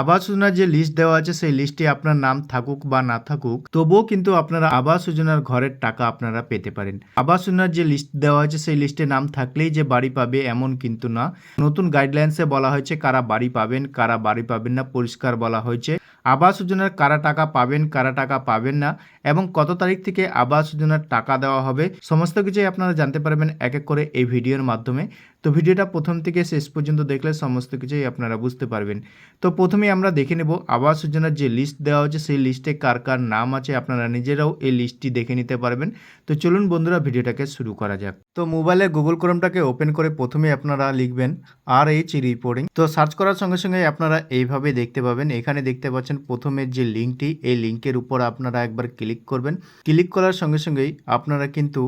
আবাস যোজনার যে লিস্ট দেওয়া আছে, সেই লিস্টে আপনার নাম থাকুক বা না থাকুক, তবুও কিন্তু আপনারা আবাস যোজনার ঘরের টাকা আপনারা পেতে পারেন। আবাস যোজনার যে লিস্ট দেওয়া আছে, সেই লিস্টে নাম থাকলেই যে বাড়ি পাবে এমন কিন্তু না। নতুন গাইডলাইন্সে বলা হয়েছে, কারা বাড়ি পাবেন, কারা বাড়ি পাবেন না, পরিষ্কার বলা হয়েছে। আবাস যোজনার কারা টাকা পাবেন, কারা টাকা পাবেন না এবং কত তারিখ থেকে আবাস যোজনার টাকা দেওয়া হবে, সমস্ত কিছুই আপনারা জানতে পারবেন এক এক করে এই ভিডিওর মাধ্যমে। তো ভিডিওটা প্রথম থেকে শেষ পর্যন্ত দেখলে সমস্ত কিছুই আপনারা বুঝতে পারবেন। তো প্রথমে আমরা দেখে নেব আবাস যোজনার যে লিস্ট দেওয়া হচ্ছে সেই লিস্টে কার কার নাম আছে আপনারা নিজেরাও এই লিস্টটি দেখে নিতে পারবেন। তো চলুন বন্ধুরা ভিডিওটাকে শুরু করা যাক। তো মোবাইলে গুগল ক্রোমটাকে ওপেন করে প্রথমে আপনারা লিখবেন আর এইচ রিপোর্টিং তো সার্চ করার সঙ্গে সঙ্গে আপনারা এইভাবে দেখতে পাবেন। এখানে দেখতে পাচ্ছেন প্রথমের যে লিঙ্কটি, এই লিঙ্কের উপর আপনারা একবার ক্লিক করবেন। ক্লিক করার সঙ্গে সঙ্গেই আপনারা কিন্তু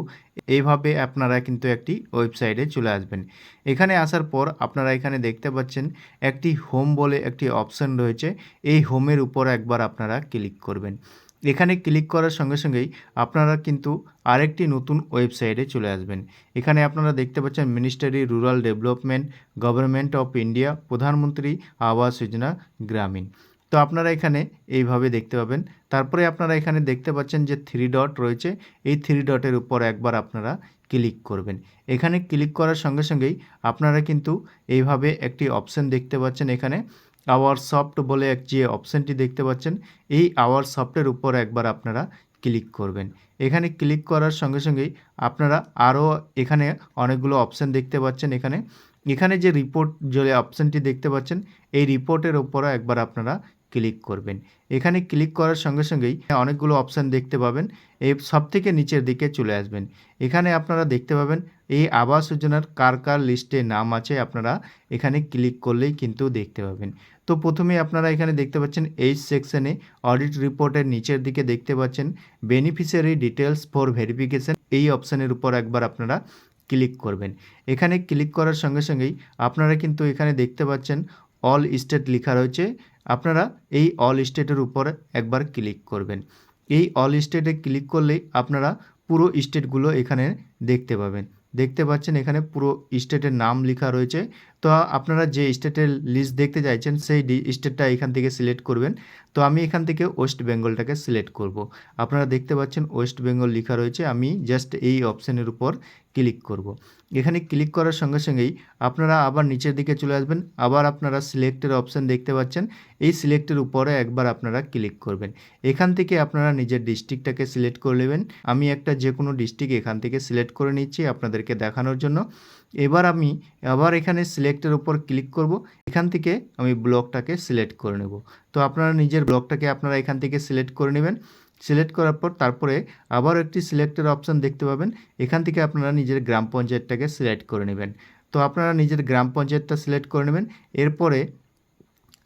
এইভাবে আপনারা কিন্তু একটি ওয়েবসাইটে চলে আসবেন। এখানে আসার পর আপনারা এখানে দেখতে পাচ্ছেন, একটি হোম বলে একটি অপশন রয়েছে। এই হোমের উপর একবার আপনারা ক্লিক করবেন। এখানে ক্লিক করার সঙ্গে সঙ্গেই আপনারা কিন্তু আরেকটি নতুন ওয়েবসাইটে চলে আসবেন। এখানে আপনারা দেখতে পাচ্ছেন, ministry rural development, government of India, Pradhan Mantri Awas Yojana, গ্রামীণ। তো আপনারা এখানে এইভাবে দেখতে পাবেন। তারপরে আপনারা এখানে দেখতে পাচ্ছেন যে থ্রি ডট রয়েছে। এই থ্রি ডটের উপর একবার আপনারা ক্লিক করবেন। এখানে ক্লিক করার সঙ্গে সঙ্গেই আপনারা কিন্তু এইভাবে একটি অপশন দেখতে পাচ্ছেন এখানে। আওয়ার সফট বলে এক যে অপশানটি দেখতে পাচ্ছেন, এই আওয়ার সফটের উপর একবার আপনারা ক্লিক করবেন। এখানে ক্লিক করার সঙ্গে সঙ্গেই আপনারা আরও এখানে অনেকগুলো অপশান দেখতে পাচ্ছেন এখানে। এখানে যে রিপোর্ট যে অপশানটি দেখতে পাচ্ছেন, এই রিপোর্টের উপরও একবার আপনারা ক্লিক করবেন। এখানে ক্লিক করার সঙ্গে সঙ্গেই অনেকগুলো অপশান দেখতে পাবেন। এই সব থেকে নিচের দিকে চলে আসবেন। এখানে আপনারা দেখতে পাবেন এই আবাস যোজনার কার কার লিস্টে নাম আছে আপনারা এখানে ক্লিক করলেই কিন্তু দেখতে পাবেন। তো প্রথমে আপনারা এখানে দেখতে পাচ্ছেন এই সেকশনে অডিট রিপোর্টের নিচের দিকে দেখতে পাচ্ছেন বেনিফিশিয়ারি ডিটেলস ফর ভেরিফিকেশন এই অপশানের উপর একবার আপনারা ক্লিক করবেন। এখানে ক্লিক করার সঙ্গে সঙ্গেই আপনারা কিন্তু এখানে দেখতে পাচ্ছেন অল স্টেট লেখা রয়েছে। আপনারা এই অল স্টেটের উপরে একবার ক্লিক করবেন। এই অল স্টেটে ক্লিক করলেই আপনারা পুরো স্টেটগুলো এখানে দেখতে পাবেন। দেখতে পাচ্ছেন এখানে পুরো স্টেটের নাম লেখা রয়েছে। তো আপনারা যে স্টেটের লিস্ট দেখতে চাইছেন, সেই স্টেটটা এখান থেকে সিলেক্ট করবেন। তো আমি এখান থেকে ওয়েস্ট বেঙ্গলটাকে সিলেক্ট করব। আপনারা দেখতে পাচ্ছেন ওয়েস্ট বেঙ্গল লেখা রয়েছে। আমি জাস্ট এই অপশানের উপর ক্লিক করব। এখানে ক্লিক করার সঙ্গে সঙ্গেই আপনারা আবার নিচের দিকে চলে আসবেন। আবার আপনারা সিলেক্টের অপশান দেখতে পাচ্ছেন। এই সিলেক্টের উপরে একবার আপনারা ক্লিক করবেন। এখান থেকে আপনারা নিজের ডিস্ট্রিক্টটাকে সিলেক্ট করে নেবেন। আমি একটা যে কোনো ডিস্ট্রিক্ট এখান থেকে সিলেক্ট করে নিচ্ছি আপনাদেরকে দেখানোর জন্য। এবার আমি আবার এখানে সিলেক্টের উপর ক্লিক করব। এখান থেকে আমি ব্লকটাকে সিলেক্ট করে নেব। তো আপনারা নিজের ব্লকটাকে আপনারা এখান থেকে সিলেক্ট করে নেবেন। সিলেক্ট করার পর তারপরে আবার একটি সিলেক্টের অপশান দেখতে পাবেন। এখান থেকে আপনারা নিজের গ্রাম পঞ্চায়েতটাকে সিলেক্ট করে নেবেন। তো আপনারা নিজের গ্রাম পঞ্চায়েতটা সিলেক্ট করে নেবেন। এরপরে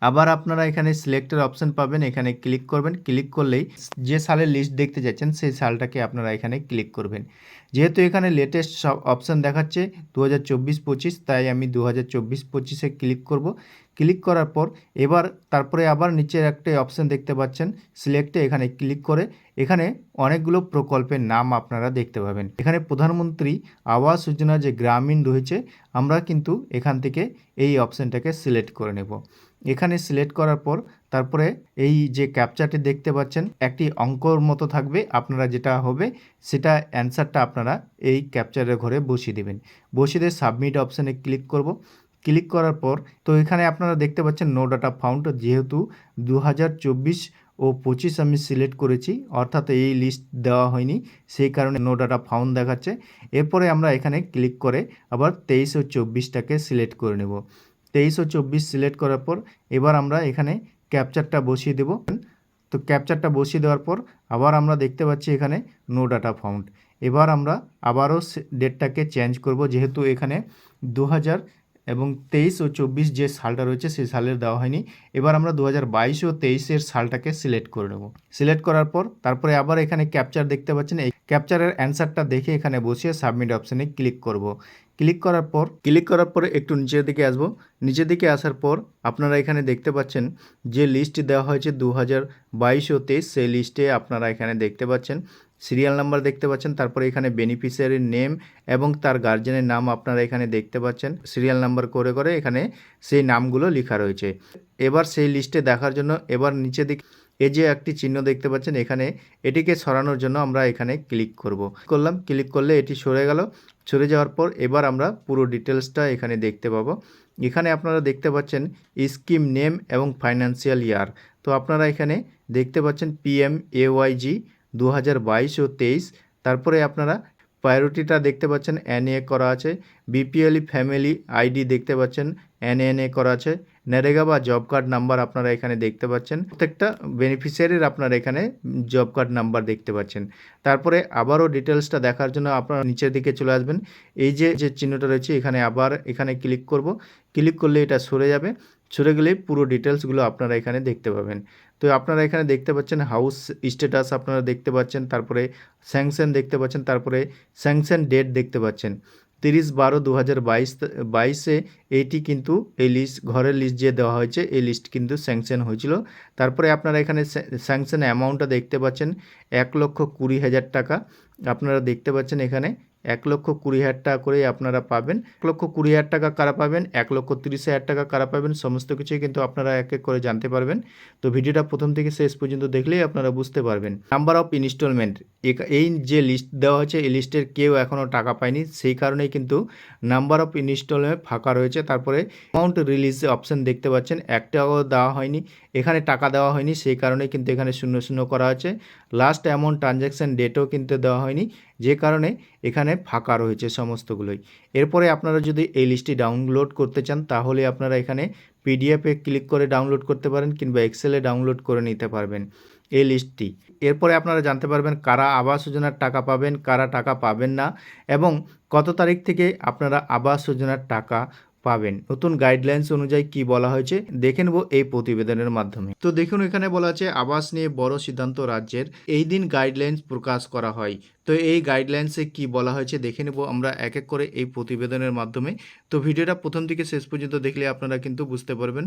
আবার আপনারা এখানে সিলেক্টের অপশান পাবেন, এখানে ক্লিক করবেন। ক্লিক করলেই যে সালের লিস্ট দেখতে যাচ্ছেন, সেই সালটাকে আপনারা এখানে ক্লিক করবেন। যেহেতু এখানে লেটেস্ট সব অপশান দেখাচ্ছে দু হাজার তাই আমি দু হাজার চব্বিশ ক্লিক করব। ক্লিক করার পর এবার তারপরে আবার নিচের একটা অপশান দেখতে পাচ্ছেন সিলেক্টে এখানে ক্লিক করে এখানে অনেকগুলো প্রকল্পের নাম আপনারা দেখতে পাবেন। এখানে প্রধানমন্ত্রী আবাস যোজনা যে গ্রামীণ রয়েছে, আমরা কিন্তু এখান থেকে এই অপশানটাকে সিলেক্ট করে নেব। এখানে সিলেক্ট করার পর তারপরে এই যে ক্যাপচারটি দেখতে পাচ্ছেন, একটি অঙ্কর মতো থাকবে। আপনারা যেটা হবে, সেটা অ্যান্সারটা আপনারা এই ক্যাপচারের ঘরে বসিয়ে দেবেন। বসিয়ে দিয়ে সাবমিট অপশানে ক্লিক করব। ক্লিক করার পর, তো এখানে আপনারা দেখতে পাচ্ছেন নো ডাটা ফাউন্ড যেহেতু দু হাজার চব্বিশ ও পঁচিশ আমি সিলেক্ট করেছি, অর্থাৎ এই লিস্ট দেওয়া হয়নি, সেই কারণে নো ডাটা ফাউন্ড দেখাচ্ছে। এরপরে আমরা এখানে ক্লিক করে আবার তেইশ ও চব্বিশটাকে সিলেক্ট করে নেব। তেইশ ও চব্বিশ সিলেক্ট করার পর এবার আমরা এখানে ক্যাপচারটা বসিয়ে দেব। তো ক্যাপচারটা বসিয়ে দেওয়ার পর আবার আমরা দেখতে পাচ্ছি এখানে নো ডাটা ফাউন্ড এবার আমরা আবারও ডেটটাকে চেঞ্জ করব যেহেতু এখানে দু হাজার এবং তেইশ ও চব্বিশ যে সালটা রয়েছে সেই সালের দেওয়া হয়নি। এবার আমরা দু হাজার বাইশ ও তেইশের সালটাকে সিলেক্ট করে নেব। সিলেক্ট করার পর তারপরে আবার এখানে ক্যাপচার দেখতে পাচ্ছেন এই ক্যাপচারের অ্যান্সারটা দেখে এখানে বসিয়ে সাবমিট অপশানে ক্লিক করব। ক্লিক করার পর, ক্লিক করার পরে একটু নিচের দিকে আসব। নিচের দিকে আসার পর আপনারা এখানে দেখতে পাচ্ছেন যে লিস্ট দেওয়া হয়েছে দু হাজার বাইশ ও তেইশ। সেই লিস্টে আপনারা এখানে দেখতে পাচ্ছেন সিরিয়াল নাম্বার দেখতে পাচ্ছেন, তারপরে এখানে বেনিফিশিয়ারির নেম এবং তার গার্জেনের নাম আপনারা এখানে দেখতে পাচ্ছেন সিরিয়াল নাম্বার করে করে এখানে সেই নামগুলো লেখা রয়েছে। এবার সেই লিস্টে দেখার জন্য এবার নিচে দিক এই যে একটি চিহ্ন দেখতে পাচ্ছেন, এখানে এটিকে সরানোর জন্য আমরা এখানে ক্লিক করব। করলাম, ক্লিক করলে এটি সরে গেল। সরে যাওয়ার পর এবার আমরা পুরো ডিটেলসটা এখানে দেখতে পাবো। এখানে আপনারা দেখতে পাচ্ছেন স্কিম নেম এবং ফাইন্যান্সিয়াল ইয়ার। তো আপনারা এখানে দেখতে পাচ্ছেন পিএম এওয়াইজি দু হাজার বাইশ ও তেইশ। তারপরে আপনারা প্রায়োরিটিটা দেখতে পাচ্ছেন এনএ করা আছে। বিপিএলই ফ্যামিলি আইডি দেখতে পাচ্ছেন এনএনএ করা আছে। নেরেগা বা জব কার্ড নাম্বার আপনারা এখানে দেখতে পাচ্ছেন। প্রত্যেকটা বেনিফিশিয়ারির আপনারা এখানে জব কার্ড নাম্বার দেখতে পাচ্ছেন। তারপরে আবারও ডিটেলসটা দেখার জন্য আপনারা নিচের দিকে চলে আসবেন। এই যে যে চিহ্নটা রয়েছে, এখানে আবার এখানে ক্লিক করব। ক্লিক করলে এটা সরে যাবে। সরে গেলে পুরো ডিটেলসগুলো আপনারা এখানে দেখতে পাবেন। তো আপনারা এখানে দেখতে পাচ্ছেন হাউস স্ট্যাটাস আপনারা দেখতে পাচ্ছেন। তারপরে স্যাংশন দেখতে পাচ্ছেন। তারপরে স্যাংশন ডেট দেখতে পাচ্ছেন। তিরিশ বারো দু হাজার বাইশ বাইশে এইটি কিন্তু এই লিস্ট, ঘরের লিস্ট যে দেওয়া হয়েছে, এই লিস্ট কিন্তু স্যাংশন হয়েছিল। তারপরে আপনারা এখানে স্যাংশন অ্যামাউন্টটা দেখতে পাচ্ছেন, এক লক্ষ কুড়ি হাজার টাকা। আপনারা দেখতে পাচ্ছেন এখানে এক লক্ষ কুড়ি হাজার টাকা করে আপনারা পাবেন। এক লক্ষ কুড়ি হাজার টাকা কারা পাবেন, এক লক্ষ তিরিশ হাজার টাকা কারা পাবেন, সমস্ত কিছুই কিন্তু আপনারা এক এক করে জানতে পারবেন। তো ভিডিওটা প্রথম থেকে শেষ পর্যন্ত দেখলেই আপনারা বুঝতে পারবেন। নাম্বার অফ ইনস্টলমেন্ট এই যে লিস্ট দেওয়া হয়েছে, এই লিস্টের কেউ এখনও টাকা পায়নি। সেই কারণেই কিন্তু নাম্বার অফ ইনস্টলে ফাঁকা রয়েছে। তারপরে অ্যামাউন্ট রিলিজ অপশান দেখতে পাচ্ছেন। একটাও দেওয়া হয়নি। এখানে টাকা দেওয়া হয়নি। সেই কারণে কিন্তু এখানে শূন্য শূন্য করা আছে লাস্ট অ্যামাউন্ট ট্রানজ্যাকশান ডেটও কিন্তু দেওয়া হয়নি। যে কারণে এখানে ফাঁকা রয়েছে সমস্তগুলোই। এরপরে আপনারা যদি এই লিস্টটি ডাউনলোড করতে চান, তাহলে আপনারা এখানে পিডিএফে ক্লিক করে ডাউনলোড করতে পারেন কিংবা এক্সেলে ডাউনলোড করে নিতে পারবেন। এই লিস্টটি এরপরে আপনারা জানতে পারবেন কারা আবাস যোজনার টাকা পাবেন, কারা টাকা পাবেন না এবং কত তারিখ থেকে আপনারা আবাস যোজনার টাকা পাবেন। নতুন গাইডলাইন্স অনুযায়ী কি বলা হয়েছে দেখে নেব এই প্রতিবেদনের মাধ্যমে। তো দেখুন, এখানে বলা আছে আবাস নিয়ে বড় সিদ্ধান্ত রাজ্যের। এই দিন গাইডলাইন্স প্রকাশ করা হয়। তো এই গাইডলাইন্সে কি বলা হয়েছে দেখে নেব আমরা এক এক করে এই প্রতিবেদনের মাধ্যমে। তো ভিডিওটা প্রথম থেকে শেষ পর্যন্ত দেখলে আপনারা কিন্তু বুঝতে পারবেন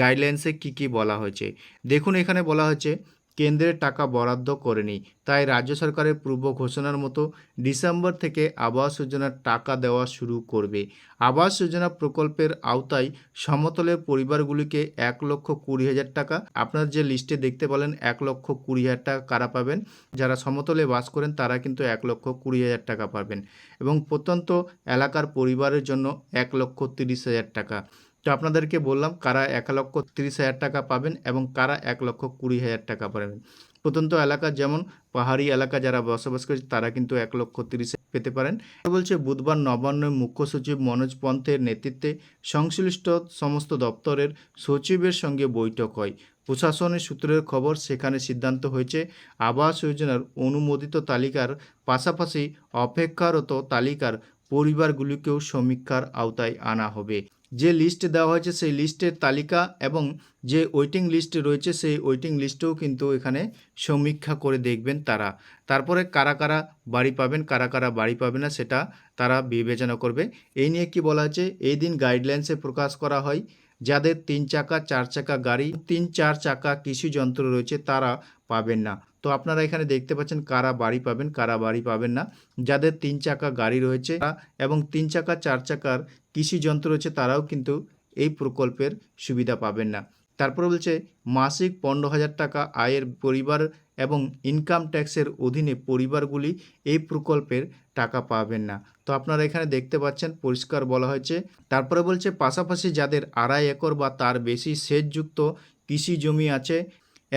গাইডলাইন্সে কি কি বলা হয়েছে। দেখুন, এখানে বলা হয়েছে কেন্দ্রের টাকা বরাদ্দ করেনি। তাই রাজ্য সরকারের পূর্ব ঘোষণার মতো ডিসেম্বর থেকে আবাস যোজনার টাকা দেওয়া শুরু করবে। আবাস যোজনা প্রকল্পের আওতায় সমতলের পরিবারগুলিকে এক লক্ষ কুড়ি হাজার টাকা, আপনার যে লিস্টে দেখতে পেলেন এক লক্ষ কুড়ি হাজার টাকা কারা পাবেন? যারা সমতলে বাস করেন তারা কিন্তু এক লক্ষ কুড়ি হাজার টাকা পাবেন। এবং প্রত্যন্ত এলাকার পরিবারের জন্য এক লক্ষ তিরিশ হাজার টাকা। তো আপনাদেরকে বললাম কারা এক লক্ষ তিরিশ হাজার টাকা পাবেন এবং কারা এক লক্ষ কুড়ি হাজার টাকা পাবেন। প্রত্যন্ত এলাকা যেমন পাহাড়ি এলাকা যারা বসবাস করছে, তারা কিন্তু এক লক্ষ তিরিশ পেতে পারেন। বলছে, বুধবার নবান্ন মুখ্য সচিব মনোজ পন্থের নেতৃত্বে সংশ্লিষ্ট সমস্ত দপ্তরের সচিবের সঙ্গে বৈঠক হয়। প্রশাসনের সূত্রের খবর, সেখানে সিদ্ধান্ত হয়েছে, আবাস যোজনার অনুমোদিত তালিকার পাশাপাশি অপেক্ষারত তালিকার পরিবারগুলিকেও সমীক্ষার আওতায় আনা হবে। যে লিস্ট দেওয়া হয়েছে সেই লিস্টের তালিকা এবং যে ওয়েটিং লিস্ট রয়েছে সেই ওয়েটিং লিস্টেও কিন্তু এখানে সমীক্ষা করে দেখবেন তারা। তারপরে কারা কারা বাড়ি পাবেন, কারা কারা বাড়ি পাবে না সেটা তারা বিবেচনা করবে। এই নিয়ে কি বলা হচ্ছে এই দিন গাইডলাইন্সে প্রকাশ করা হয়, যাদের তিন চাকা, চার চাকা গাড়ি, তিন চার চাকা কৃষি যন্ত্র রয়েছে তারা পাবেন না। তো আপনারা এখানে দেখতে পাচ্ছেন কারা বাড়ি পাবেন, কারা বাড়ি পাবেন না। যাদের তিন চাকা গাড়ি রয়েছে এবং তিন চাকা, চার চাকার কৃষি যন্ত্র রয়েছে, তারাও কিন্তু এই প্রকল্পের সুবিধা পাবেন না। তারপরে বলছে, মাসিক পনেরো হাজার টাকা আয়ের পরিবার এবং ইনকাম ট্যাক্সের অধীনে পরিবারগুলি এই প্রকল্পের টাকা পাবেন না। তো আপনারা এখানে দেখতে পাচ্ছেন, পরিষ্কার বলা হয়েছে। তারপরে বলছে, পাশাপাশি যাদের আড়াই একর বা তার বেশি সেচযুক্ত কৃষি জমি আছে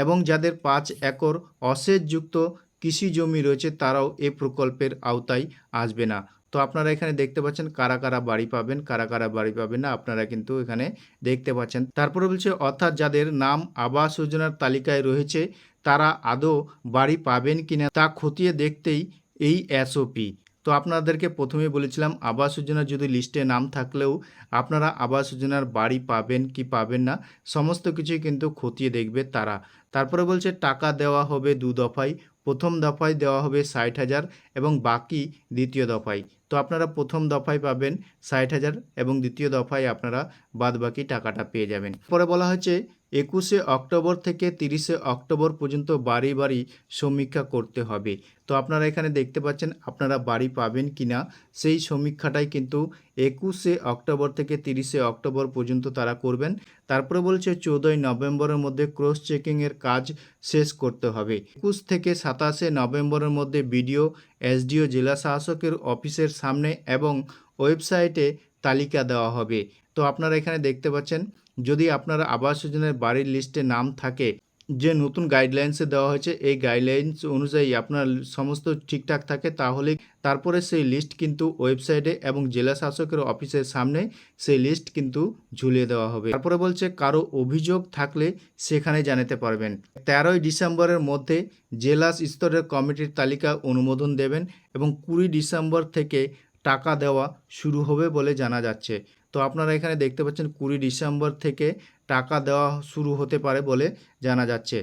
এবং যাদের পাঁচ একর অসেচযুক্ত কৃষি জমি রয়েছে, তারাও এ প্রকল্পের আওতায় আসবে না। তো আপনারা এখানে দেখতে পাচ্ছেন কারা কারা বাড়ি পাবেন, কারা কারা বাড়ি পাবেন না, আপনারা কিন্তু এখানে দেখতে পাচ্ছেন। তারপরে বলছে, অর্থাৎ যাদের নাম আবাস যোজনার তালিকায় রয়েছে, তারা আদৌ বাড়ি পাবেন কিনা তা খতিয়ে দেখতেই এই এসওপি তো আপনাদেরকে প্রথমে বলেছিলাম, আবাস যোজনার যদি লিস্টে নাম থাকলেও আপনারা আবাস যোজনার বাড়ি পাবেন কি পাবেন না, সমস্ত কিছুই কিন্তু খতিয়ে দেখবে তারা। তারপরে বলছে, টাকা দেওয়া হবে দু দফায়। প্রথম দফায় দেওয়া হবে ষাট হাজার এবং বাকি দ্বিতীয় দফায়। তো আপনারা প্রথম দফায় পাবেন ষাট হাজার এবং দ্বিতীয় দফায় আপনারা বাদবাকি টাকাটা পেয়ে যাবেন। পরে বলা হয়েছে একুশে অক্টোবর থেকে তিরিশে অক্টোবর পর্যন্ত বাড়ি বাড়ি সমীক্ষা করতে হবে। তো আপনারা এখানে দেখতে পাচ্ছেন আপনারা বাড়ি পাবেন কি না সেই সমীক্ষাটাই কিন্তু একুশে অক্টোবর থেকে তিরিশে অক্টোবর পর্যন্ত তারা করবেন। তারপরে বলছে চৌদ্দই নভেম্বরের মধ্যে ক্রস চেকিংয়ের কাজ শেষ করতে হবে। একুশ থেকে সাতাশে নভেম্বরের মধ্যে বিডিও, এসডিও, জেলা শাসকের অফিসের সামনে এবং ওয়েবসাইটে তালিকা দেওয়া হবে। তো আপনারা এখানে দেখতে পাচ্ছেন, যদি আপনারা আবাস যোজনার বাড়ির লিস্টে নাম থাকে যে নতুন গাইডলাইন্সে দেওয়া হয়েছে, এই গাইডলাইন্স অনুযায়ী আপনার সমস্ত ঠিকঠাক থাকে, তাহলে তারপরে সেই লিস্ট কিন্তু ওয়েবসাইটে এবং জেলা শাসকের অফিসের সামনে সেই লিস্ট কিন্তু ঝুলিয়ে দেওয়া হবে। তারপরে বলছে, কারও অভিযোগ থাকলে সেখানে জানাতে পারবেন। তেরোই ডিসেম্বরের মধ্যে জেলা স্তরের কমিটির তালিকা অনুমোদন দেবেন এবং কুড়ি ডিসেম্বর থেকে টাকা দেওয়া শুরু হবে বলে জানা যাচ্ছে। তো আপনারা এখানে দেখতে পাচ্ছেন কুড়ি ডিসেম্বর থেকে টাকা দেওয়া শুরু হতে পারে বলে জানা যাচ্ছে।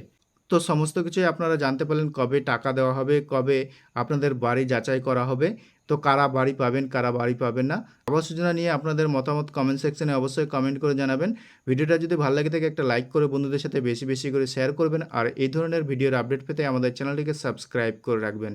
তো সমস্ত কিছুই আপনারা জানতে পারলেন কবে টাকা দেওয়া হবে, কবে আপনাদের বাড়ি যাচাই করা হবে, তো কারা বাড়ি পাবেন, কারা বাড়ি পাবেন না আবাস যোজনা নিয়ে আপনাদের মতামত কমেন্ট সেকশনে অবশ্যই কমেন্ট করে জানাবেন। ভিডিওটা যদি ভালো লাগে থাকে একটা লাইক করে বন্ধুদের সাথে বেশি বেশি করে শেয়ার করবেন, আর এই ধরনের ভিডিওর আপডেট পেতে আমাদের চ্যানেলটিকে সাবস্ক্রাইব করে রাখবেন।